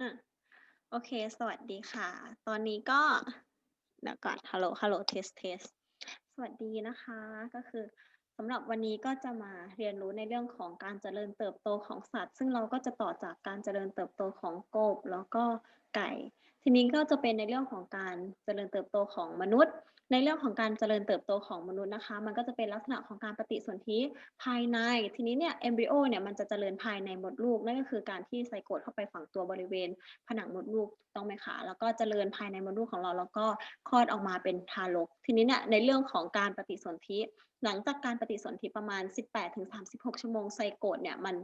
อะโอเค สวัสดีค่ะ ตอนนี้ก็เดี๋ยวก่อนฮัลโหลฮัลโหลเทสเทสสวัสดีนะคะ ก็คือสำหรับวันนี้ก็จะมาเรียนรู้ในเรื่องของการเจริญเติบโตของสัตว์ ซึ่งเราก็จะต่อจากการเจริญเติบโตของกบ แล้วก็ ไก่ ทีนี้ก็จะเป็นในเรื่องของการเจริญเติบโตของมนุษย์ ในเรื่องของการเจริญเติบโตของมนุษย์นะคะ มันก็จะเป็นลักษณะของการปฏิสนธิภายใน ทีนี้เนี่ยเอมบริโอเนี่ยมันจะเจริญภายในมดลูก นั่นก็คือการที่ไซโกตเข้าไปฝังตัวบริเวณ ผนังมดลูกต้องไหมคะ แล้วก็เจริญภายในมดลูกของเรา แล้วก็คลอดออกมาเป็นทารก ทีนี้เนี่ยในเรื่องของการปฏิสนธิ หลังจากการปฏิสนธิประมาณ 18-36 ชั่วโมงไซโกตเนี่ยมัน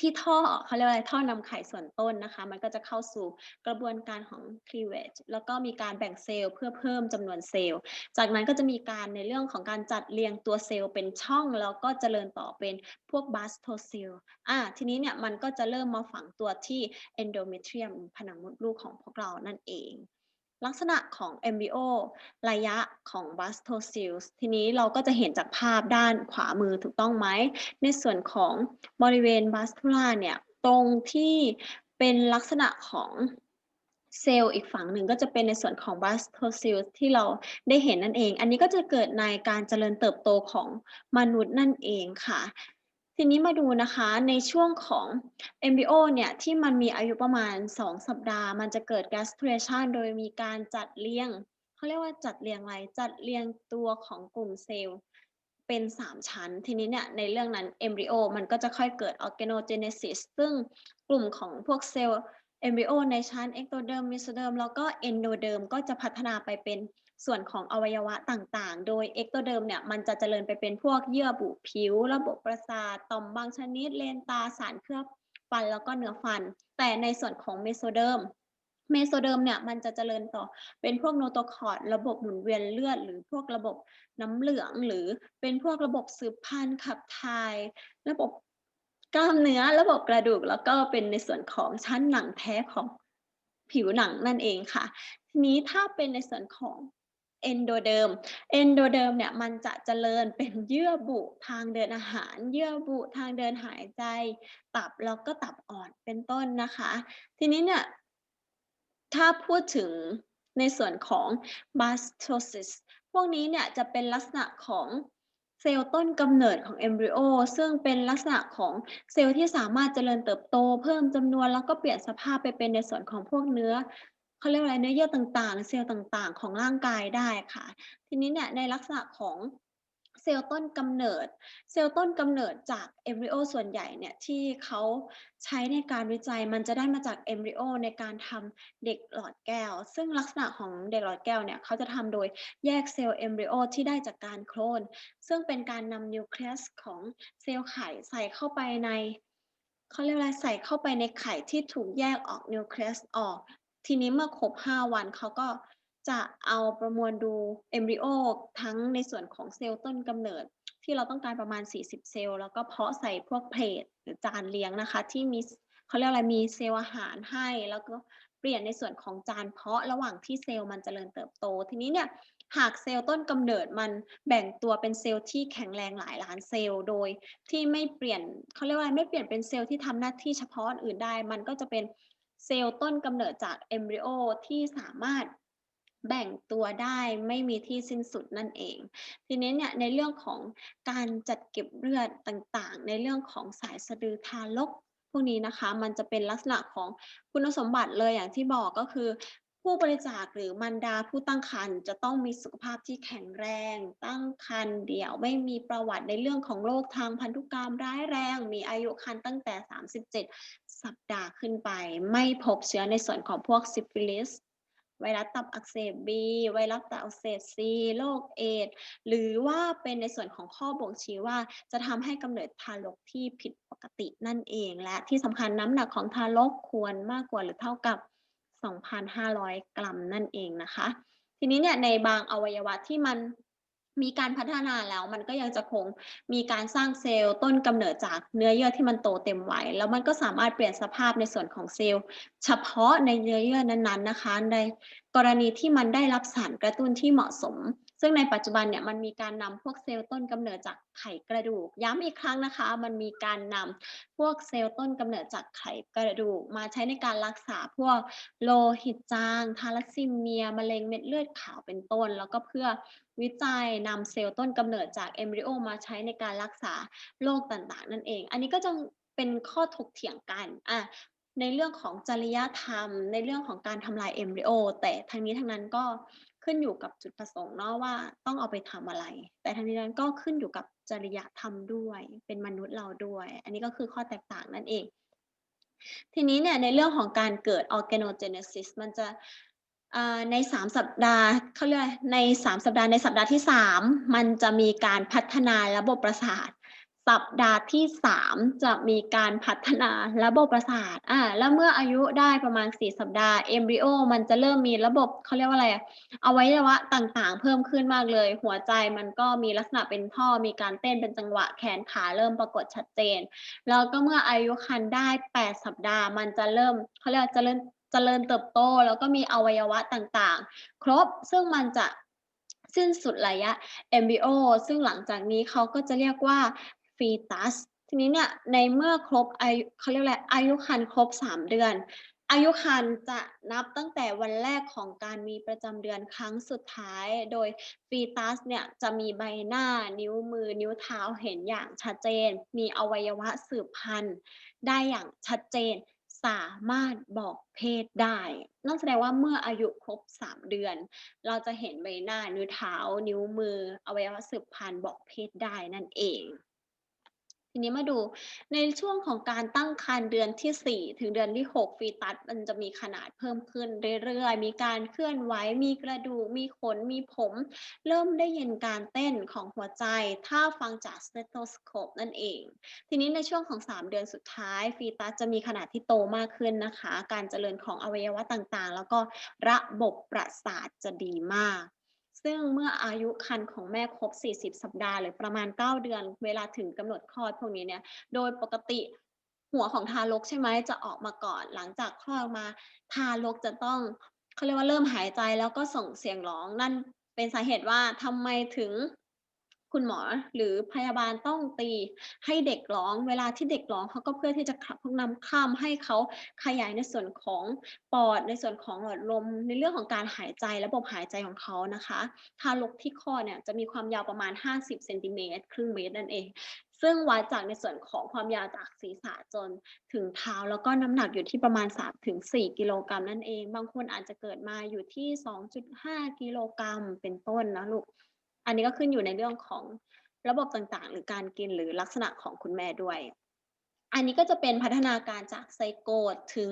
ที่ท่อเขาเรียกว่าอะไรท่อนำไข่ส่วนต้นนะคะ มันก็จะเข้าสู่กระบวนการของ cleavage แล้วก็มีการแบ่งเซลล์เพื่อเพิ่มจำนวนเซลล์ จากนั้นก็จะมีการในเรื่องของการจัดเรียงตัวเซลล์เป็นช่อง แล้วก็เจริญต่อเป็นพวก blastocyst อ่าทีนี้เนี่ยมันก็จะเริ่มมาฝังตัวที่ endometrium ผนังมดลูกของพวกเรานั่นเอง ลักษณะของ MBO ระยะของ blastocyst ทีนี้เราก็จะเห็นจากภาพด้านขวามือถูกต้องไหม ในส่วนของบริเวณ blastula เนี่ย ตรงที่เป็นลักษณะของเซลล์อีกฝั่งหนึ่งก็จะเป็นในส่วนของ blastocyst ที่เราได้เห็นนั่นเอง อันนี้ก็จะเกิดในการเจริญเติบโตของมนุษย์นั่นเองค่ะ ทีนี้มาดูนะคะในช่วงของ MBO เนี่ยที่มันมีอายุประมาณ 2 สัปดาห์ มันจะเกิด gastrulation โดยมีการจัดเรียงเขาเรียกว่าจัดเรียงอะไรจัดเรียงตัวของกลุ่มเซลล์เป็น 3 ชั้น ทีนี้เนี่ยในเรื่องนั้น embryo มันก็จะค่อยเกิด organogenesis ซึ่งกลุ่มของพวกเซลล์ embryo ในชั้น ectoderm mesoderm แล้วก็ endoderm ก็จะพัฒนาไปเป็น ส่วนของอวัยวะต่างๆ โดย ectoderm เนี่ยมันจะเจริญไปเป็นพวกเยื่อบุผิว ระบบประสาทต่อมบางชนิด เลนตาสารเคลือบฟันแล้วก็เนื้อฟัน แต่ในส่วนของ mesoderm เมโซเดิมเนี่ยมันจะเจริญต่อเป็นพวกโนโตคอร์ดระบบหมุนเวียนเลือด หรือพวกระบบน้ำเหลือง หรือเป็นพวกระบบสืบพันธุ์ขับถ่าย ระบบกล้ามเนื้อระบบกระดูก แล้วก็เป็นในส่วนของชั้นหนังแท้ของผิวหนังนั่นเองค่ะ ทีนี้ถ้าเป็นในส่วนของ เอนโดเดิมเอนโดเดิมเนี่ยมันจะเจริญเป็นเยื่อบุทางเดินอาหาร เยื่อบุทางเดินหายใจ ตับแล้วก็ตับอ่อนเป็นต้นนะคะ ทีนี้เนี่ยถ้าพูดถึงในส่วนของ blastocyst พวกนี้เนี่ยจะเป็นลักษณะของเซลล์ต้นกำเนิดของ embryo ซึ่งเป็นลักษณะของเซลล์ที่สามารถเจริญเติบโต เพิ่มจำนวนแล้วก็เปลี่ยนสภาพไปเป็นในส่วนของพวกเนื้อ เขาเรียกอะไรเนื้อเยื่อต่างๆเซลล์ต่างๆ ของร่างกายได้ค่ะ ทีนี้เนี่ยในลักษณะของเซลล์ต้นกำเนิด เซลล์ต้นกำเนิดจากเอมบริโอส่วนใหญ่เนี่ยที่เขาใช้ในการวิจัยมันจะได้มาจากเอมบริโอในการทำเด็กหลอดแก้ว ซึ่งลักษณะของเด็กหลอดแก้วเนี่ยเขาจะทำโดยแยกเซลล์เอมบริโอที่ได้จากการโคลน ซึ่งเป็นการนำนิวเคลียสของเซลล์ไข่ใส่เข้าไปในเขาเรียกอะไรใส่เข้าไปในไข่ที่ถูกแยกออกนิวเคลียสออก ทีนี้เมื่อครบ 5 วันเขาก็จะเอาประมวลดูเอมบริโอทั้งในส่วนของเซลล์ต้นกำเนิด ที่เราต้องการประมาณ 40 เซลล์แล้วก็เพาะใส่พวกเพลทหรือจานเลี้ยงนะคะ ที่มีเขาเรียกอะไรมีเซลล์อาหารให้แล้วก็เปลี่ยนในส่วนของจานเพาะระหว่างที่เซลล์มันจเจริญเติบโต ทีนี้เนี่ยหากเซลล์ต้นกำเนิดมันแบ่งตัวเป็นเซลล์ที่แข็งแรงหลายล้านเซลล์โดยที่ไม่เปลี่ยนเขาเรียกว่าไม่เปลี่ยนเป็นเซลล์ที่ทำหน้าที่เฉพาะอื่นได้ มันก็จะเป็น เซลล์ต้นกำเนิดจากเอมบริโอที่สามารถแบ่งตัวได้ไม่มีที่สิ้นสุดนั่นเอง ทีนี้เนี่ยในเรื่องของการจัดเก็บเลือดต่างๆ ในเรื่องของสายสะดือทารกพวกนี้นะคะ มันจะเป็นลักษณะของคุณสมบัติเลยอย่างที่บอกก็คือ ผู้บริจาคหรือมารดาผู้ตั้งครรภ์จะต้องมีสุขภาพที่แข็งแรง ตั้งครรภ์เดี่ยวไม่มีประวัติในเรื่องของโรคทางพันธุกรรมร้ายแรง มีอายุครรภ์ตั้งแต่ 37 สัปดาห์ขึ้นไป ไม่พบเชื้อในส่วนของพวกซิฟิลิสไวรัสตับอักเสบ B ไวรัสตับอักเสบ C โรคเอดหรือว่าเป็นในส่วนของข้อบ่งชี้ว่า จะทำให้กำเนิดทารกที่ผิดปกตินั่นเอง และที่สำคัญน้ำหนักของทารกควรมากกว่าหรือเท่ากับ 2,500 กรัมนั่นเองนะคะ ทีนี้เนี่ยในบางอวัยวะที่มัน มีการพัฒนาแล้วมันก็ยังจะคงมีการสร้างเซลล์ต้นกำเนิดจากเนื้อเยื่อที่มันโตเต็มวัยแล้วมันก็สามารถเปลี่ยนสภาพในส่วนของเซลล์ เฉพาะในเนื้อเยื่อนั้นๆนะคะ ในกรณีที่มันได้รับสารกระตุ้นที่เหมาะสม ซึ่งในปัจจุบันเนี่ยมันมีการนำพวกเซลล์ต้นกำเนิดจากไขกระดูก ย้ำอีกครั้งนะคะ มันมีการนำพวกเซลล์ต้นกำเนิดจากไขกระดูก มาใช้ในการรักษาพวกโลหิตจางทาลัสซีเมียมะเร็งเม็ดเลือดขาวเป็นต้น แล้วก็เพื่อ วิจัยนำเซลล์ต้นกำเนิดจากเอมบริโอมาใช้ในการรักษาโรคต่างๆ นั่นเอง อันนี้ก็จะเป็นข้อถกเถียงกันอะในเรื่องของจริยธรรม ในเรื่องของการทำลายเอมบริโอแต่ทั้งนี้ทั้งนั้นก็ขึ้นอยู่กับจุดประสงค์เนาะว่าต้องเอาไปทำอะไร แต่ทั้งนี้ทางนั้นก็ขึ้นอยู่กับจริยธรรมด้วย เป็นมนุษย์เราด้วย อันนี้ก็คือข้อแตกต่างนั่นเอง ทีนี้เนี่ยในเรื่องของการเกิด organogenesis มันจะ ใน3สัปดาห์เขาเรียกใน3สัปดาห์ในสัปดาห์ที่3มันจะมีการพัฒนาระบบประสาท สัปดาห์ที่3จะมีการพัฒนาระบบประสาทอ่าแล้วเมื่ออายุได้ประมาณ4สัปดาห์เอมบริโอมันจะเริ่มมีระบบเขาเรียกว่าอะไรเอาไวัยวะต่างๆ เพิ่มขึ้นมากเลย หัวใจมันก็มีลักษณะเป็นท่อมีการเต้นเป็นจังหวะแขนขาเริ่มปรากฏชัดเจน แล้วก็เมื่ออายุครรภ์ได้8สัปดาห์ มันจะเริ่มเขาเรียกจะเริ่ม เจริญเติบโต แล้วก็มีอวัยวะต่างๆ ครบซึ่งมันจะสิ้นสุดระยะ embryo ซึ่งหลังจากนี้เขาก็จะเรียกว่า fetus ทีนี้เนี่ยในเมื่อครบอายุเขาเรียกอะไรอายุครรภ์ครบ 3 เดือน อายุครรภ์จะนับตั้งแต่วันแรกของการมีประจำเดือนครั้งสุดท้าย โดยฟีตัสเนี่ยจะมีใบหน้านิ้วมือนิ้วเท้าเห็นอย่างชัดเจน มีอวัยวะสืบพันธุ์ได้อย่างชัดเจน สามารถบอกเพศได้ นั่นแสดงว่าเมื่ออายุครบ 3 เดือน เราจะเห็นใบหน้านิ้วเท้า นิ้วมืออวัยวะสืบพันธุ์บอกเพศได้นั่นเอง ทีนี้มาดูในช่วงของการตั้งครรภ์เดือนที่ 4 ถึงเดือนที่ 6 ฟีตัสมันจะมีขนาดเพิ่มขึ้นเรื่อยๆ มีการเคลื่อนไหว มีกระดูก มีขน มีผม เริ่มได้ยินการเต้นของหัวใจ ถ้าฟังจากสเตโตสโคปนั่นเอง ทีนี้ในช่วงของ 3 เดือนสุดท้าย ฟีตัสจะมีขนาดที่โตมากขึ้นนะคะ การเจริญของอวัยวะต่างๆ แล้วก็ระบบประสาทจะดีมาก ซึ่งเมื่ออายุครรภ์ของแม่ครบ 40 สัปดาห์ หรือประมาณ 9 เดือน เวลาถึงกำหนดคลอดพวกนี้เนี่ย โดยปกติหัวของทารกใช่ไหมจะออกมาก่อน หลังจากคลอดมา ทารกจะต้องเขาเรียกว่าเริ่มหายใจแล้วก็ส่งเสียงร้องนั่นเป็นสาเหตุว่าทำไมถึง คุณหมอหรือพยาบาลต้องตีให้เด็กร้อง เวลาที่เด็กร้องเขาก็เพื่อที่จะขับพวกนำข้ามให้เขาขยายในส่วนของปอดในส่วนของหลอดลม ในเรื่องของการหายใจระบบหายใจของเขานะคะทารกที่ข้อเนี่ยจะมีความยาวประมาณ 50เซนติเมตรครึ่งเมตรนั่นเองซึ่งวัดจากในส่วนของความยาวจากศีรษะจนถึงเท้า แล้วก็น้ำหนักอยู่ที่ประมาณ3ถึง4กิโลกรัมนั่นเอง บางคนอาจจะเกิดมาอยู่ที่ 2.5 กิโลกรัมเป็นต้นนะลูก อันนี้ก็ขึ้นอยู่ในเรื่องของระบบต่างๆ หรือการกินหรือลักษณะของคุณแม่ด้วย อันนี้ก็จะเป็นพัฒนาการจากไซโกดถึง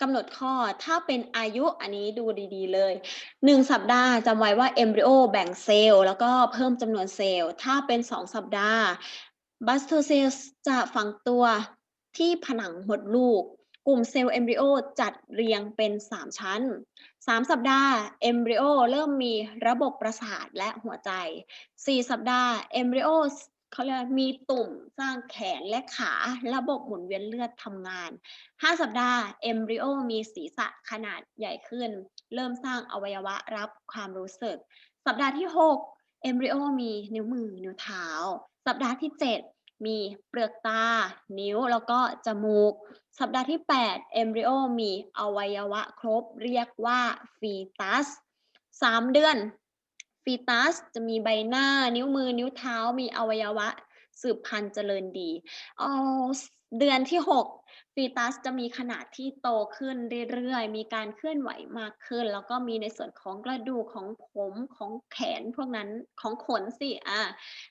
กำหนดข้อถ้าเป็นอายุอันนี้ดูดีๆเลย 1 สัปดาห์จำไว้ว่าเอมบริโอแบ่งเซลล์แล้วก็เพิ่มจำนวนเซลล์ ถ้าเป็น 2 สัปดาห์บัสโตเซลจะฝังตัวที่ผนังมดลูก กลุ่มเซลล์เอมบริโอจัดเรียงเป็น 3 ชั้น 3 สัปดาห์เอมบริโอเริ่มมีระบบประสาทและหัวใจ 4 สัปดาห์เอมบริโอเขาเรียกมีตุ่มสร้างแขนและขาระบบหมุนเวียนเลือดทำงาน 5 สัปดาห์เอมบริโอมีศีรษะขนาดใหญ่ขึ้น เริ่มสร้างอวัยวะรับความรู้สึก สัปดาห์ที่ 6เอมบริโอมีนิ้วมือนิ้วเท้า สัปดาห์ที่ 7 มีเปลือกตา นิ้ว แล้วก็จมูก สัปดาห์ที่ 8 เอมบริโอมีอวัยวะครบเรียกว่าฟีตัส 3 เดือนฟีตัสจะมีใบหน้า นิ้วมือ นิ้วเท้า มีอวัยวะสืบพันธุ์เจริญดีเอาเดือนที่ 6 ฟีตัสจะมีขนาดที่โตขึ้นเรื่อยๆ มีการเคลื่อนไหวมากขึ้น แล้วก็มีในส่วนของกระดูกของผมของแขนพวกนั้นของขนสิอะ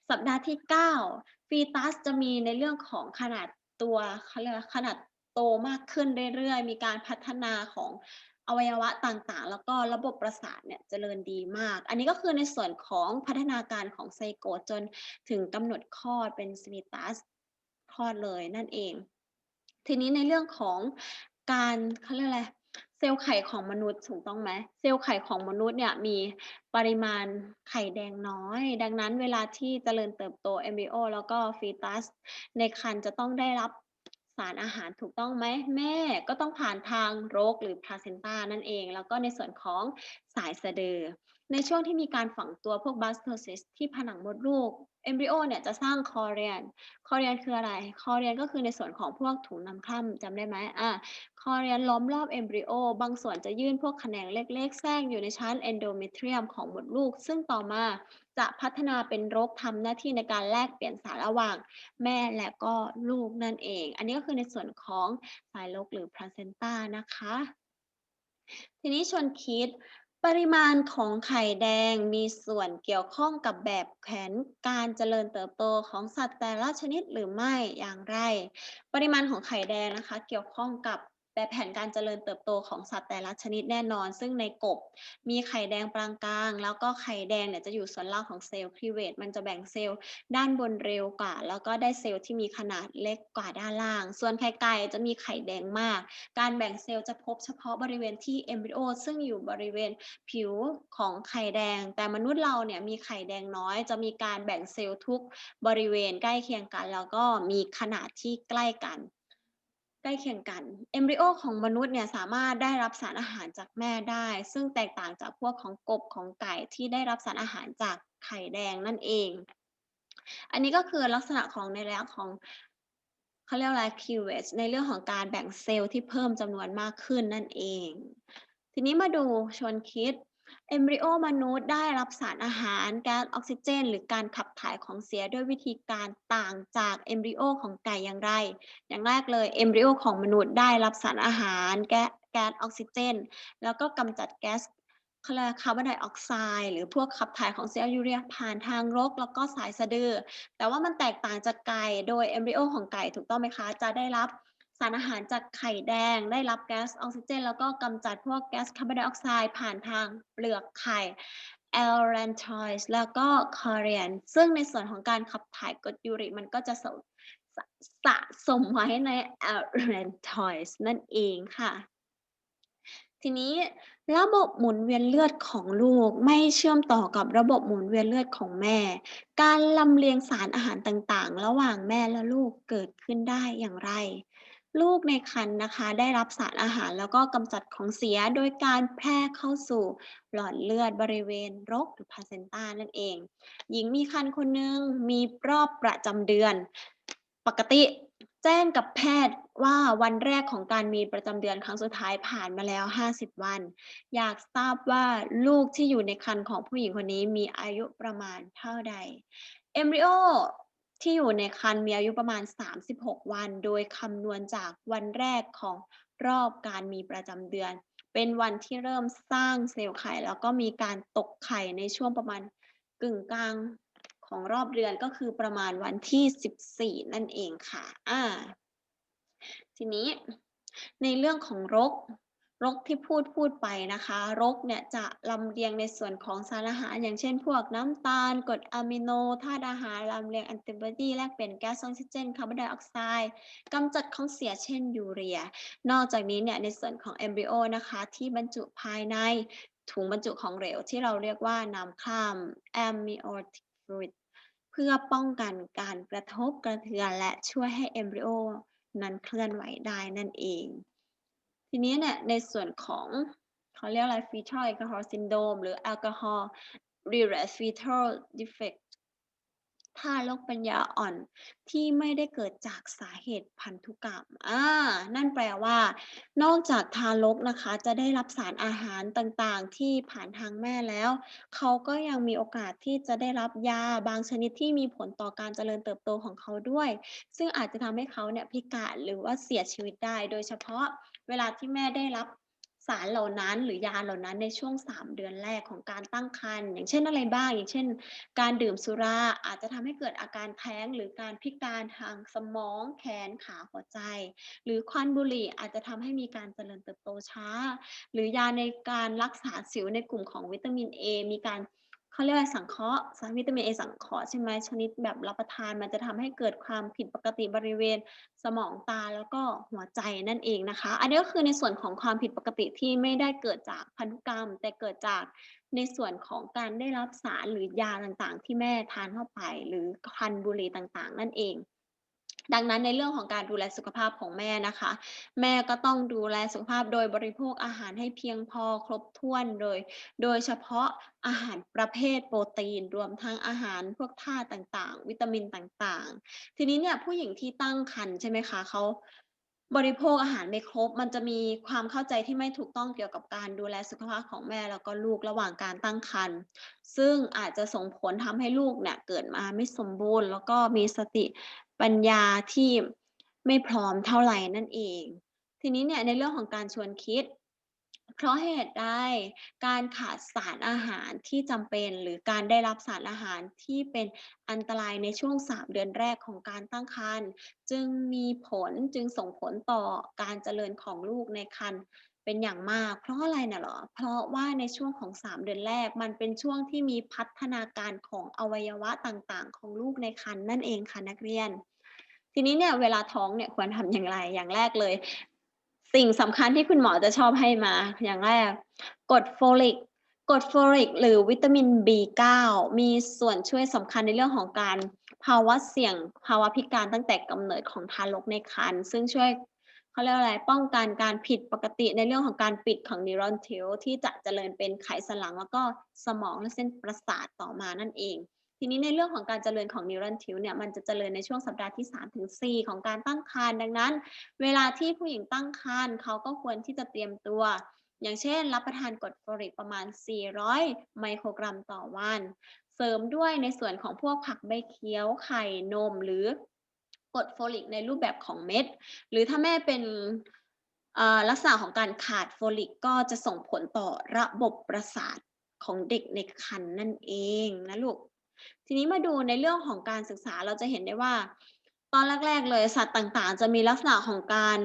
สัปดาห์ที่ 9 ฟีตัสจะมีในเรื่องของขนาดตัวเขาเรียกขนาดโตมากขึ้นเรื่อยๆ มีการพัฒนาของอวัยวะต่างๆ แล้วก็ระบบประสาทเนี่ยเจริญดีมาก อันนี้ก็คือในส่วนของพัฒนาการของไซโกจนถึงกำหนดคลอดเป็นสมิตัสคลอดเลยนั่นเอง ทีนี้ในเรื่องของการเขาเรียกอะไร เซลล์ไข่ของมนุษย์ถูกต้องไหมเซลล์ไข่ของมนุษย์เนี่ยมีปริมาณไข่แดงน้อย ดังนั้นเวลาที่เจริญเติบโตเอมบริโอแล้วก็ฟีตัส ในครรภ์จะต้องได้รับสารอาหารถูกต้องไหมแม่ก็ต้องผ่านทางรกหรือพลาเซนตานั่นเอง แล้วก็ในส่วนของสายสะดือ ในช่วงที่มีการฝังตัวพวกบัสโทซิสที่ผนังมดลูก เอมบริโอเนี่ยจะสร้างคอเรียน คอเรียนคืออะไร คอเรียนก็คือในส่วนของพวกถุงน้ำคร่ำจำได้ไหมอะ คอเรียนล้อมรอบเอมบริโอ บางส่วนจะยื่นพวกแขนงเล็ก ๆ แทรกอยู่ในชั้นเอนโดเมทริยมของมดลูก ซึ่งต่อมาจะพัฒนาเป็นรกทำหน้าที่ในการแลกเปลี่ยนสารระหว่างแม่และก็ลูกนั่นเอง อันนี้ก็คือในส่วนของสายรกหรือพลาเซนต้านะคะ ทีนี้ชวนคิด ปริมาณของไข่แดงมีส่วนเกี่ยวข้องกับแบบแผนการเจริญเติบโตของสัตว์แต่ละชนิดหรือไม่อย่างไร ปริมาณของไข่แดงนะคะ เกี่ยวข้องกับ แบบแผนการเจริญเติบโตของสัตว์แต่ละชนิดแน่นอน ซึ่งในกบมีไข่แดงปรางกลาง แล้วก็ไข่แดงเนี่ยจะอยู่ส่วนล่างของเซลล์คลีเวตมันจะแบ่งเซลล์ด้านบนเร็วกว่า แล้วก็ได้เซลล์ที่มีขนาดเล็กกว่าด้านล่าง ส่วนไข่ไก่จะมีไข่แดงมาก การแบ่งเซลล์จะพบเฉพาะบริเวณที่เอมบริโอซึ่งอยู่บริเวณผิวของไข่แดง แต่มนุษย์เราเนี่ยมีไข่แดงน้อย จะมีการแบ่งเซลล์ทุกบริเวณใกล้เคียงกัน แล้วก็มีขนาดที่ใกล้กัน ล้เคียงกัน เอมบริโอของมนุษย์เนี่ยสามารถได้รับสารอาหารจากแม่ได้ ซึ่งแตกต่างจากพวกของกบของไก่ที่ได้รับสารอาหารจากไข่แดงนั่นเอง อันนี้ก็คือลักษณะของในแล้วของเขาเรียกอะไร cleavage ในเรื่องของการแบ่งเซลล์ที่เพิ่มจำนวนมากขึ้นนั่นเอง ทีนี้มาดูชวนคิด เอมบริโอมนุษย์ได้รับสารอาหารแก๊สออกซิเจน หรือการขับถ่ายของเสียด้วยวิธีการต่างจากเอมบริโอของไก่อย่างไร อย่างแรกเลยเอมบริโอของมนุษย์ได้รับสารอาหารแก๊สออกซิเจน แล้วก็กำจัดแก๊สคาร์บอนไดออกไซด์หรือพวกขับถ่ายของเซลล์ยูเรียผ่านทางรก แล้วก็สายสะดือ แต่ว่ามันแตกต่างจากไก่ โดยเอมบริโอของไก่ถูกต้องไหมคะ จะได้รับ สารอาหารจากไข่แดงได้รับแก๊สออกซิเจน แล้วก็กำจัดพวกแก๊สคาร์บอนไดออกไซด์ผ่านทางเปลือกไข่แอลแรนทอยส์แล้วก็คอเรียน ซึ่งในส่วนของการขับถ่ายกรดยูริกมันก็จะสะสสะสมไว้ในแอลแรนทอยส์นั่นเองค่ะ ทีนี้ระบบหมุนเวียนเลือดของลูกไม่เชื่อมต่อกับระบบหมุนเวียนเลือดของแม่ การลำเลียงสารอาหารต่างๆ ระหว่างแม่และลูกเกิดขึ้นได้อย่างไร ลูกในครรภ์นะคะ ได้รับสารอาหารแล้วก็กำจัดของเสียโดยการแพร่เข้าสู่หลอดเลือดบริเวณรกหรือพาเซนตานั่นเอง หญิงมีครรภ์คนหนึ่งมีรอบประจำเดือน ปกติแจ้งกับแพทย์ว่าวันแรกของการมีประจำเดือนครั้งสุดท้ายผ่านมาแล้ว 50 วัน อยากทราบว่าลูกที่อยู่ในครรภ์ของผู้หญิงคนนี้มีอายุประมาณเท่าใดเอมบริโอ ที่อยู่ในครรภ์มีอายุประมาณ 36 วัน โดยคำนวณจากวันแรกของรอบการมีประจำเดือน เป็นวันที่เริ่มสร้างเซลล์ไข่ แล้วก็มีการตกไข่ในช่วงประมาณกึ่งกลางของรอบเดือนก็คือประมาณวันที่ 14 นั่นเองค่ะ อ่า ทีนี้ในเรื่องของรก รกที่พูดพูดไปนะคะ รกเนี่ยจะลำเลียงในส่วนของสารอาหาร อย่างเช่นพวกน้ำตาลกรดอะมิโนธาตุอาหารลำเลียงแอนติบอดีแลกเปลี่ยนแก๊สออกซิเจนคาร์บอนไดออกไซด์กำจัดของเสียเช่นยูเรีย นอกจากนี้เนี่ยในส่วนของเอมบริโอนะคะที่บรรจุภายในถุงบรรจุของเหลวที่เราเรียกว่าน้ำคร่ำ amniotic fluid เพื่อป้องกันการกระทบกระเทือนและช่วยให้เอมบริโอนั้นเคลื่อนไหวได้นั่นเอง ทีนี้เนี่ยในส่วนของเขาเรียกอะไร fetal alcohol syndrome หรือ alcohol related fetal defect ทารกปัญญาอ่อนที่ไม่ได้เกิดจากสาเหตุพันธุกรรม อ่า นั่นแปลว่า นอกจากทารกนะคะ จะได้รับสารอาหารต่างๆ ที่ผ่านทางแม่แล้ว เขาก็ยังมีโอกาสที่จะได้รับยาบางชนิดที่มีผลต่อการเจริญเติบโตของเขาด้วย ซึ่งอาจจะทำให้เขาเนี่ยพิการหรือว่าเสียชีวิตได้ โดยเฉพาะ เวลาที่แม่ได้รับสารเหล่านั้นหรือยาเหล่านั้นในช่วง 3 เดือนแรกของการตั้งครรภ์อย่างเช่นอะไรบ้าง อย่างเช่น การดื่มสุราอาจจะทำให้เกิดอาการแท้ง หรือการพิการทางสมองแขนขาหัวใจ หรือควันบุหรี่อาจจะทำให้มีการเจริญเติบโตช้า หรือยาในการรักษาสิวในกลุ่มของวิตามิน A มีการ เขาเรียกว่าสังเคราะห์สารวิตามินเอสังเคราะห์ใช่ไหมชนิดแบบรับประทานมันจะทำให้เกิดความผิดปกติบริเวณสมองตาแล้วก็หัวใจนั่นเองนะคะ อันนี้ก็คือในส่วนของความผิดปกติที่ไม่ได้เกิดจากพันธุกรรม แต่เกิดจากในส่วนของการได้รับสารหรือยาต่างๆ ที่แม่ทานเข้าไป หรือคันบุหรี่ต่างๆ นั่นเอง ดังนั้นในเรื่องของการดูแลสุขภาพของแม่นะคะ แม่ก็ต้องดูแลสุขภาพโดยบริโภคอาหารให้เพียงพอครบถ้วนโดย โดยเฉพาะอาหารประเภทโปรตีน รวมทั้งอาหารพวกธาตุต่างๆ วิตามินต่างๆ ทีนี้เนี่ยผู้หญิงที่ตั้งครรภ์ใช่ไหมคะเขาบริโภคอาหารไม่ครบ มันจะมีความเข้าใจที่ไม่ถูกต้องเกี่ยวกับการดูแลสุขภาพของแม่แล้วก็ลูกระหว่างการตั้งครรภ์ซึ่งอาจจะส่งผลทำให้ลูกเนี่ยเกิดมาไม่สมบูรณ์ แล้วก็มีสติ ปัญญาที่ไม่พร้อมเท่าไหร่นั่นเอง ทีนี้เนี่ยในเรื่องของการชวนคิด เพราะเหตุใดการขาดสารอาหารที่จำเป็น หรือการได้รับสารอาหารที่เป็นอันตรายในช่วง 3 เดือนแรกของการตั้งครรภ์จึงมีผลจึงส่งผลต่อการเจริญของลูกในครรภ์ เป็นอย่างมาก เพราะอะไรน่ะหรอ เพราะว่าในช่วงของ 3 เดือนแรก มันเป็นช่วงที่มีพัฒนาการของอวัยวะต่างๆ ของลูกในครรภ์นั่นเองค่ะนักเรียน ทีนี้เนี่ยเวลาท้องเนี่ยควรทำอย่างไรอย่างแรกเลย สิ่งสำคัญที่คุณหมอจะชอบให้มา อย่างแรกกรดโฟลิกกรดโฟลิกหรือวิตามิน B9 มีส่วนช่วยสำคัญในเรื่องของการภาวะเสี่ยงภาวะพิการตั้งแต่กำเนิดของทารกในครรภ์ซึ่งช่วย เขาเรียกอะไรป้องกันการผิดปกติในเรื่องของการปิดของนิวรอนเทลที่จะเจริญเป็นไขสันหลังแล้วก็สมองและเส้นประสาทต่อมานั่นเอง ทีนี้ในเรื่องของการเจริญของนิวรอนทิวเนี่ยมันจะเจริญในช่วงสัปดาห์ที่3ถึง4ของการตั้งครรภ์ดังนั้น เวลาที่ผู้หญิงตั้งครรภ์เขาก็ควรที่จะเตรียมตัว อย่างเช่น รับประทานกรดโฟลิกประมาณ 400 ไมโครกรัมต่อวัน เสริมด้วยในส่วนของพวกผักใบเขียวไข่นมหรือ กรดโฟลิกในรูปแบบของเม็ด หรือถ้าแม่เป็นลักษณะของการขาดโฟลิกก็จะส่งผลต่อระบบประสาทของเด็กในครรภ์นั่นเองนะลูก ทีนี้มาดูในเรื่องของการศึกษาเราจะเห็นได้ว่า ตอนแรก ๆ เลยสัตว์ต่างๆ จะมีลักษณะของการ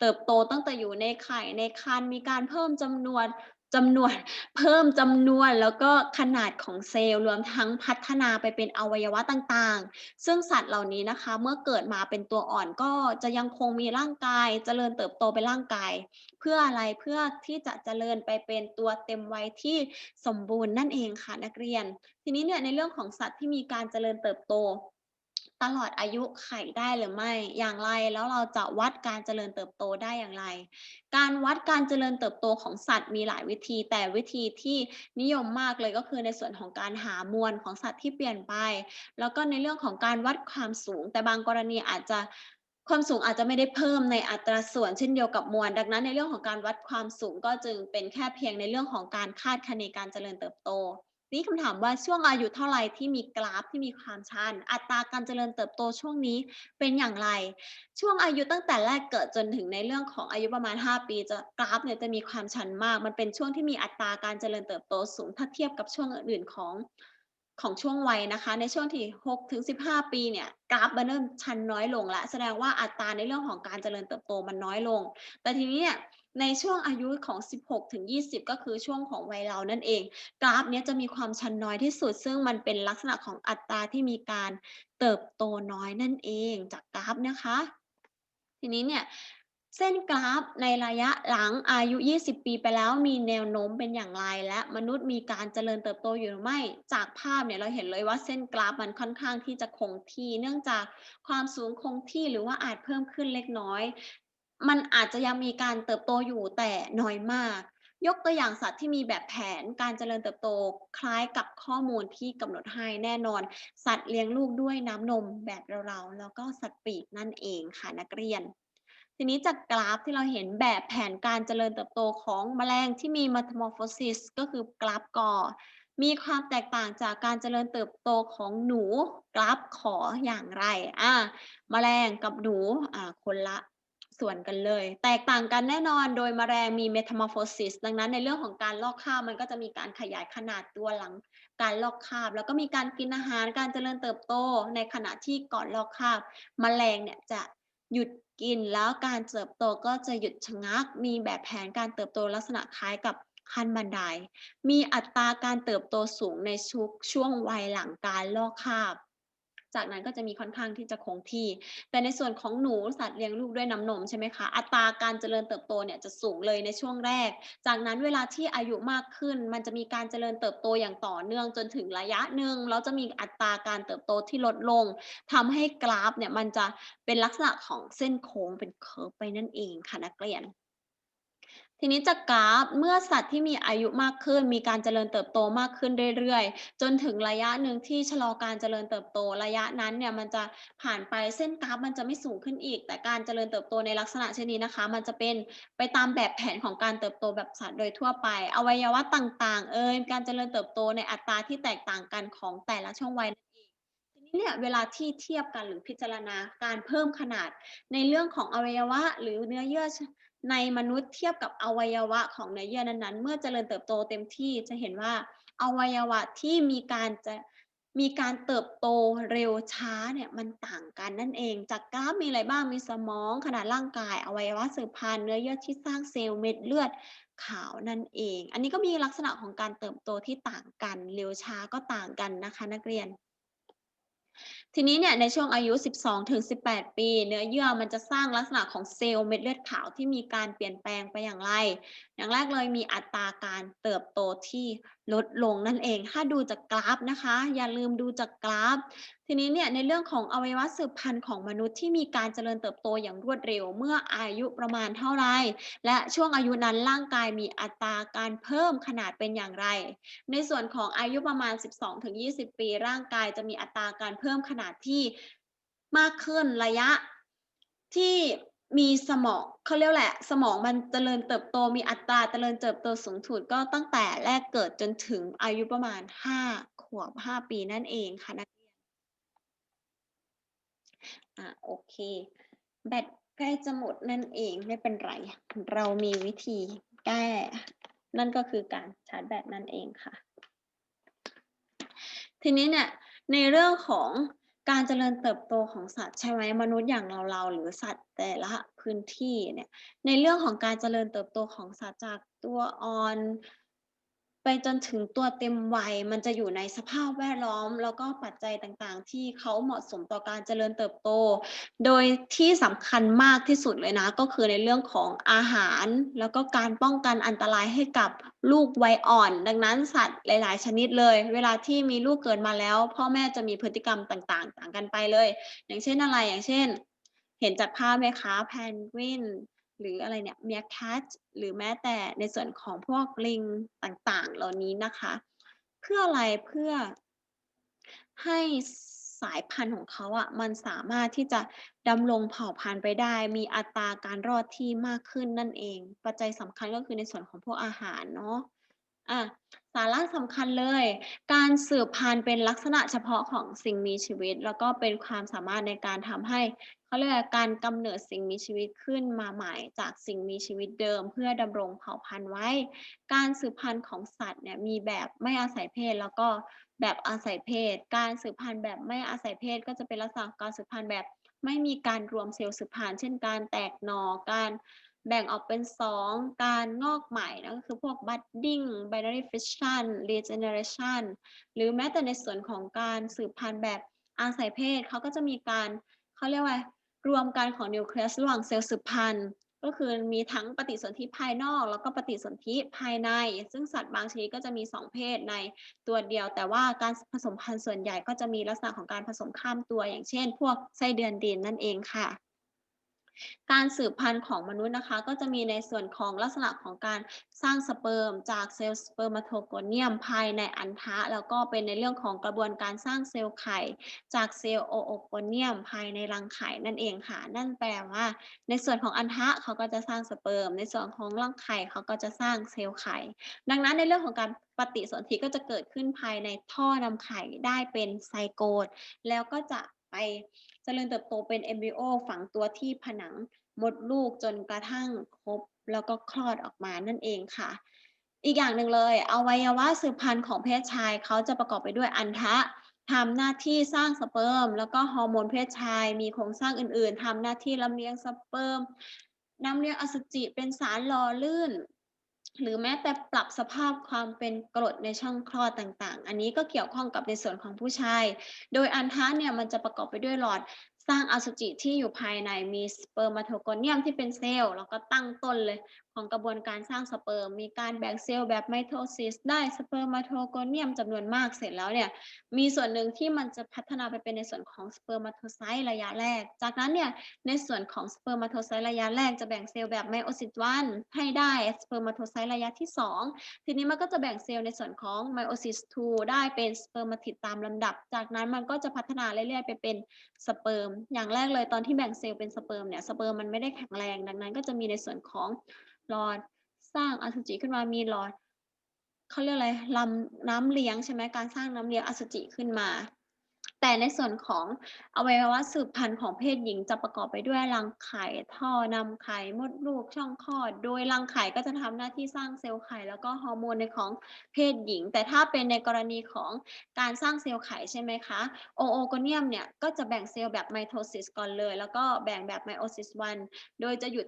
เติบโตตั้งแต่อยู่ในไข่ในครรภ์มีการเพิ่มจำนวน จำนวนเพิ่มจำนวนแล้วก็ขนาดของเซลล์รวมทั้งพัฒนาไปเป็นอวัยวะต่างๆ ซึ่งสัตว์เหล่านี้นะคะ เมื่อเกิดมาเป็นตัวอ่อนก็จะยังคงมีร่างกายเจริญเติบโตเป็นร่างกาย เพื่ออะไรเพื่อที่จะเจริญไปเป็นตัวเต็มวัยที่สมบูรณ์นั่นเองค่ะนักเรียน ทีนี้เนี่ยในเรื่องของสัตว์ที่มีการเจริญเติบโต ตลอดอายุไข่ได้หรือไม่ อย่างไร แล้วเราจะวัดการเจริญเติบโตได้อย่างไร การวัดการเจริญเติบโตของสัตว์มีหลายวิธี แต่วิธีที่นิยมมากเลยก็คือในส่วนของการหามวลของสัตว์ที่เปลี่ยนไป แล้วก็ในเรื่องของการวัดความสูง แต่บางกรณีอาจจะความสูงอาจจะไม่ได้เพิ่มในอัตราส่วนเช่นเดียวกับมวล ดังนั้นในเรื่องของการวัดความสูงก็จึงเป็นแค่เพียงในเรื่องของการคาดคะเนการเจริญเติบโต นี่คำถามว่าช่วงอายุเท่าไหร่ที่มีกราฟที่มีความชัน อัตราการเจริญเติบโตช่วงนี้เป็นอย่างไร ช่วงอายุตั้งแต่แรกเกิดจนถึงในเรื่องของอายุประมาณ 5 ปี จะกราฟเนี่ยจะมีความชันมาก มันเป็นช่วงที่มีอัตราการเจริญเติบโตสูงถ้าเทียบกับช่วงอื่นๆของของช่วงวัยนะคะ ในช่วงที่6ถึง15 ปีเนี่ยกราฟมันเริ่มชันน้อยลงแล้วแสดงว่าอัตราในเรื่องของการเจริญเติบโตมันน้อยลง แต่ทีนี้เนี่ย ในช่วงอายุของ 16 ถึง 20 ก็คือช่วงของวัยเรานั่นเอง กราฟนี้จะมีความชันน้อยที่สุด ซึ่งมันเป็นลักษณะของอัตราที่มีการเติบโตน้อยนั่นเองจากกราฟนะคะ ทีนี้เนี่ยเส้นกราฟในระยะหลังอายุ 20 ปีไปแล้วมีแนวโน้มเป็นอย่างไร และมนุษย์มีการเจริญเติบโตอยู่หรือไม่ จากภาพเนี่ยเราเห็นเลยว่าเส้นกราฟมันค่อนข้างที่จะคงที่ เนื่องจากความสูงคงที่หรือว่าอาจเพิ่มขึ้นเล็กน้อย มันอาจจะยังมีการเติบโตอยู่แต่น้อยมาก ยกตัวอย่างสัตว์ที่มีแบบแผนการเจริญเติบโตคล้ายกับข้อมูลที่กำหนดให้แน่นอน สัตว์เลี้ยงลูกด้วยน้ำนมแบบเราๆแล้วก็สัตว์ปีกนั่นเองค่ะนักเรียน ทีนี้จากกราฟที่เราเห็นแบบแผนการเจริญเติบโตของแมลงที่มี metamorphosis ก็คือกราฟกอมีความแตกต่างจากการเจริญเติบโตของหนูกราฟขออย่างไรอ่าแมลงกับหนูอ่าคนละ ส่วนกันเลย แตกต่างกันแน่นอนโดยมแมลงมีเมทามอร์โฟซิสดังนั้นในเรื่องของการลอกคราบมันก็จะมีการขยายขนาดตัวหลัง การลอกคราบ แล้วก็มีการกินอาหารการเจริญเติบโต ในขณะที่ก่อนลอกคราบมแมลงเนี่ยจะหยุดกินแล้วการเติบโตก็จะหยุดชะงัก มีแบบแผนการเติบโตลักษณะคล้ายกับขั้นบันได มีอัตราการเติบโตสูงในชุกช่วงวัยหลังการลอกคราบ จากนั้นก็จะมีค่อนข้างที่จะคงที่ แต่ในส่วนของหนูสัตว์เลี้ยงลูกด้วยน้ำนมใช่ไหมคะ อัตราการเจริญเติบโตเนี่ยจะสูงเลยในช่วงแรก จากนั้นเวลาที่อายุมากขึ้น มันจะมีการเจริญเติบโตอย่างต่อเนื่องจนถึงระยะหนึ่งแล้วจะมีอัตราการเติบโตที่ลดลงทำให้กราฟเนี่ยมันจะเป็นลักษณะของเส้นโค้งเป็นเคอร์ฟไปนั่นเองค่ะนักเรียน ทีนี้จากกราฟเมื่อสัตว์ที่มีอายุมากขึ้น มีการเจริญเติบโตมากขึ้นเรื่อยๆ จนถึงระยะหนึ่งที่ชะลอการเจริญเติบโตระยะนั้นเนี่ยมันจะผ่านไปเส้นกราฟมันจะไม่สูงขึ้นอีก แต่การเจริญเติบโตในลักษณะเช่นนี้นะคะ มันจะเป็นไปตามแบบแผนของการเติบโตแบบสัตว์โดยทั่วไป อวัยวะต่างๆ เอ่ยการเจริญเติบโตในอัตราที่แตกต่างกันของแต่ละช่วงวัยเองทีนี้เนี่ยเวลาที่เทียบกันหรือพิจารณาการเพิ่มขนาดในเรื่องของอวัยวะ หรือเนื้อเยื่อ ในมนุษย์เทียบกับอวัยวะของเนื้อเยื่อนั้นๆ เมื่อเจริญเติบโตเต็มที่จะเห็นว่าอวัยวะที่มีการจะมีการเติบโตเร็วช้าเนี่ยมันต่างกันนั่นเอง จากกราฟมีอะไรบ้างมีสมองขนาดร่างกาย อวัยวะสืบพันธุ์เนื้อเยื่อที่สร้างเซลล์เม็ดเลือดขาวนั่นเอง อันนี้ก็มีลักษณะของการเติบโตที่ต่างกัน เร็วช้าก็ต่างกันนะคะ นักเรียน ทีนี้เนี่ยในช่วงอายุ 12ถึง18 ปี เนื้อเยื่อมันจะสร้างลักษณะของเซลล์เม็ดเลือดขาวที่มีการเปลี่ยนแปลงไปอย่างไร อย่างแรกเลยมีอัตราการเติบโตที่ลดลงนั่นเอง ถ้าดูจากกราฟนะคะ อย่าลืมดูจากกราฟ ทีนี้เนี่ยในเรื่องของอวัยวะสืบพันธุ์ของมนุษย์ที่มีการเจริญเติบโตอย่างรวดเร็วเมื่ออายุประมาณเท่าไร และช่วงอายุนั้นร่างกายมีอัตราการเพิ่มขนาดเป็นอย่างไร ในส่วนของอายุประมาณ 12-20 ปี ร่างกายจะมีอัตราการเพิ่มขนาดที่มากขึ้นระยะที่มีสมองเขาเรียกแหละ สมองมันเจริญเติบโตมีอัตราเจริญเติบโตสูงสุดก็ตั้งแต่แรกเกิดจนถึงอายุประมาณ 5 ขวบ 5 ปีนั่นเองค่ะนักเรียน อะโอเค แบตใกล้จะหมดนั่นเองไม่เป็นไร เรามีวิธีแก้ นั่นก็คือการชาร์จแบตนั่นเองค่ะ ทีนี้เนี่ยในเรื่องของการเจริญเติบโตของสัตว์ใช่ไหมมนุษย์อย่างเราเราหรือสัตว์แต่ละพื้นที่เนี่ยในเรื่องของการเจริญเติบโตของสัตว์จากตัวอ่อน ไปจนถึงตัวเต็มวัยมันจะอยู่ในสภาพแวดล้อม แล้วก็ปัจจัยต่างๆ ที่เขาเหมาะสมต่อการเจริญเติบโต โดยที่สำคัญมากที่สุดเลยนะ ก็คือในเรื่องของอาหาร แล้วก็การป้องกันอันตรายให้กับลูกวัยอ่อน ดังนั้นสัตว์หลาย ๆ ชนิดเลย เวลาที่มีลูกเกิดมาแล้ว พ่อแม่จะมีพฤติกรรมต่างๆ ต่างกันไปเลย อย่างเช่นอะไรอย่างเช่น เห็นจากภาพไหมคะแพนกวิน หรืออะไรเนี่ยเมียแคทหรือแม้แต่ในส่วนของพวกลิงต่างๆ เหล่านี้นะคะ เพื่ออะไรเพื่อให้สายพันธุ์ของเขาอะ่ะมันสามารถที่จะดำรงเผ่าพันธุ์ไปได้ มีอัตราการรอดที่มากขึ้นนั่นเอง ปัจจัยสำคัญก็คือในส่วนของพวกอาหารเนาะอะสาระสำคัญเลย การสืบพันธุ์เป็นลักษณะเฉพาะของสิ่งมีชีวิต แล้วก็เป็นความสามารถในการทำให้ เขาเรียกว่าการกำเนิดสิ่งมีชีวิตขึ้นมาใหม่จากสิ่งมีชีวิตเดิม เพื่อดำรงเผ่าพันธุ์ไว้ การสืบพันธุ์ของสัตว์เนี่ยมีแบบไม่อาศัยเพศแล้วก็แบบอาศัยเพศ การสืบพันธุ์แบบไม่อาศัยเพศ ก็จะเป็นลักษณะการสืบพันธุ์แบบไม่มีการรวมเซลล์สืบพันธุ์เช่น การแตกหนอ่อการแบ่งออกเป็น 2 การงอกใหม่นะก็คือพวก budding binary fission regeneration หรือแม้แต่ในส่วนของการสืบพันธุ์แบบอาศัยเพศเขาก็จะมีการเขาเรียกว่า รวมกันของนิวเคลียสระหว่างเซลล์สืบพันธุ์ก็คือมีทั้งปฏิสนธิภายนอก แล้วก็ปฏิสนธิภายใน ซึ่งสัตว์บางชนิดก็จะมี 2 เพศในตัวเดียว แต่ว่าการผสมพันธุ์ส่วนใหญ่ก็จะมีลักษณะของการผสมข้ามตัว อย่างเช่น พวกไส้เดือนดินนั่นเองค่ะ การสืบพันธุ์ของมนุษย์นะคะ ก็จะมีในส่วนของลักษณะของการสร้างสเปิร์มจากเซลล์สเปิร์มาโทโกเนียมภายในอันทะ แล้วก็เป็นในเรื่องของกระบวนการสร้างเซลล์ไข่จากเซลล์โอโอโกเนียมภายในรังไข่นั่นเองค่ะ นั่นแปลว่า ในส่วนของอันทะเขาก็จะสร้างสเปิร์ม ในส่วนของรังไข่เขาก็จะสร้างเซลล์ไข่ ดังนั้นในเรื่องของการปฏิสนธิก็จะเกิดขึ้นภายในท่อนำไข่ได้เป็นไซโกตแล้วก็จะ ไปเจริญเติบโตเป็นเอมบริโอฝังตัวที่ผนังมดลูกจนกระทั่งครบแล้วก็คลอดออกมานั่นเองค่ะ อีกอย่างหนึ่งเลย อวัยวะสืบพันธุ์ของเพศชายเขาจะประกอบไปด้วยอันทะทำหน้าที่สร้างสเปิร์ม แล้วก็ฮอร์โมนเพศชาย มีโครงสร้างอื่น ๆทำหน้าที่ลำเลียงสเปิร์มนำเลี้ยงอสุจิเป็นสารหล่อลื่น หรือแม้แต่ปรับสภาพความเป็นกรดในช่องคลอดต่างๆ อันนี้ก็เกี่ยวข้องกับในส่วนของผู้ชาย โดยอันทะเนี่ยมันจะประกอบไปด้วยหลอดสร้างอสุจิที่อยู่ภายในมีสเปอร์มาโทโกเนียมที่เป็นเซลล์แล้วก็ตั้งต้นเลย ของกระบวนการสร้างสเปิร์ม มีการแบ่งเซลล์แบบไมโทซิสได้สเปิร์มาโทโกเนียมจำนวนมากเสร็จแล้วเนี่ยมีส่วนหนึ่งที่มันจะพัฒนาไปเป็นในส่วนของสเปิร์มาโทไซต์ระยะแรก จากนั้นเนี่ยในส่วนของสเปิร์มาโทไซต์ระยะแรกจะแบ่งเซลล์แบบไมโอซิสวันให้ได้สเปิร์มาโทไซต์ระยะที่ 2 ทีนี้มันก็จะแบ่งเซลล์ในส่วนของไมโอซิส2ได้เป็นสเปิร์มาติดตามลำดับ จากนั้นมันก็จะพัฒนาเรื่อยๆไปเป็นสเปิร์มอย่างแรกเลยตอนที่แบ่งเซลล์เป็นสเปิร์มเนี่ยสเปิร์มมันไม่ได้แข็งแรงดังนั้นก็จะมีในส่วนของ หลอดสร้างอสุจิขึ้นมามีหลอดเขาเรียกอะไรลำน้ำเลี้ยงใช่ไหมการสร้างน้ำเลี้ยงอสุจิขึ้นมา แต่ในส่วนของอวัยวะสืบพันธุ์ของเพศหญิงจะประกอบไปด้วยรังไข่ท่อนำไข่มดลูกช่องคลอด โดยรังไข่ก็จะทำหน้าที่สร้างเซลล์ไข่แล้วก็ฮอร์โมนในของเพศหญิง แต่ถ้าเป็นในกรณีของการสร้างเซลล์ไข่ใช่ไหมคะโอโอโกเนียมเนี่ยก็จะแบ่งเซลล์แบบไมโทซิสก่อนเลย แล้วก็แบ่งแบบไมโอซิส1โดยจะหยุด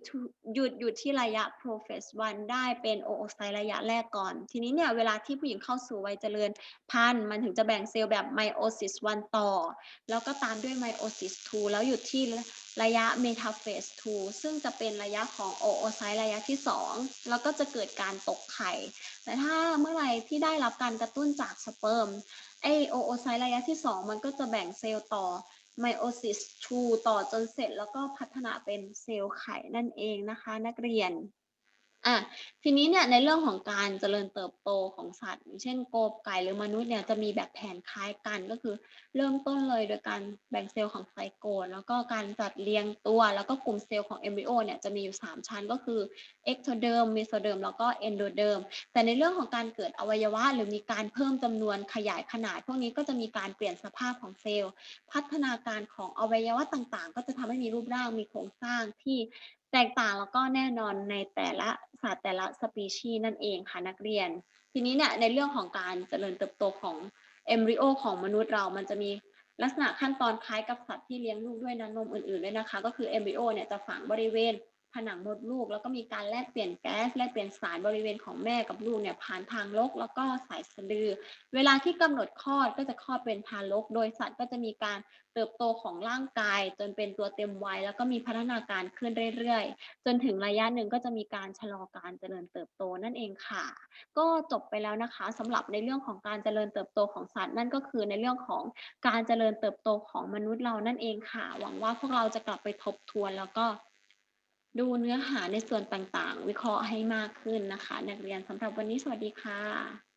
หยุดหยุดที่ระยะโปรเฟส1ได้เป็นโอโอไซระยะแรกก่อน ทีนี้เนี่ยเวลาที่ผู้หญิงเข้าสู่วัยเจริญพันธุ์มันถึงจะแบ่งเซลล์แบบไมโอซิส1ต่อแล้วก็ตามด้วยไมโอซิส2แล้วหยุดที่ระยะเมทาเฟส2ซึ่งจะเป็นระยะของโอโอไซต์ระยะที่ 2 แล้วก็จะเกิดการตกไข่ แต่ถ้าเมื่อไหร่ที่ได้รับการกระตุ้นจากสเปิร์มไอโอโอไซต์ระยะที่ 2 มันก็จะแบ่งเซลล์ต่อไมโอซิส2ต่อจนเสร็จแล้วก็พัฒนาเป็นเซลล์ไข่นั่นเองนะคะ นักเรียน อะทีนี้เนี่ยในเรื่องของการเจริญเติบโตของสัตว์ เช่นกบไก่หรือมนุษย์เนี่ยจะมีแบบแผนคล้ายกันก็คือ เริ่มต้นเลยโดยการแบ่งเซลล์ของไซโกนแล้วก็การจัดเรียงตัว แล้วก็กลุ่มเซลล์ของเอมบริโอเนี่ยจะมีอยู่ 3 ชั้นก็คือเอ็กโทเดิร์มเมโซเดิร์มแล้วก็เอนโดเดิร์มแต่ในเรื่องของการเกิดอวัยวะ หรือมีการเพิ่มจำนวนขยายขนาด พวกนี้ก็จะมีการเปลี่ยนสภาพของเซลล์ พัฒนาการของอวัยวะต่างๆ ก็จะทำให้มีรูปร่างมีโครงสร้างที่ แตกต่างแล้วก็แน่นอนในแต่ละสัตว์แต่ละสปีชีส์นั่นเองค่ะนักเรียน ทีนี้เนี่ยในเรื่องของการเจริญเติบโตของเอมบริโอของมนุษย์เรามันจะมีลักษณะขั้นตอนคล้ายกับสัตว์ที่เลี้ยงลูกด้วยน้ำนมอื่นๆด้วยนะคะ ก็คือเอมบริโอเนี่ยจะฝังบริเวณ ผนังมดลูก แล้วก็มีการแลกเปลี่ยนแก๊สแลกเปลี่ยนสารบริเวณของแม่กับลูกเนี่ยผ่านทางลก แล้วก็สายสะดือ เวลาที่กำหนดคลอดก็จะคลอดเป็นทารก โดยสัตว์ก็จะมีการเติบโตของร่างกาย จนเป็นตัวเต็มวัยแล้วก็มีพัฒนาการขึ้นเรื่อยๆ จนถึงระยะหนึ่งก็จะมีการชะลอการเจริญเติบโตนั่นเองค่ะ ก็จบไปแล้วนะคะสำหรับในเรื่องของการเจริญเติบโตของสัตว์ นั่นก็คือในเรื่องของการเจริญเติบโตของมนุษย์เรานั่นเองค่ะ หวังว่าพวกเราจะกลับไปทบทวนแล้วก็ ดูเนื้อหาในส่วนต่างๆ วิเคราะห์ให้มากขึ้นนะคะ นักเรียนสำหรับวันนี้สวัสดีค่ะ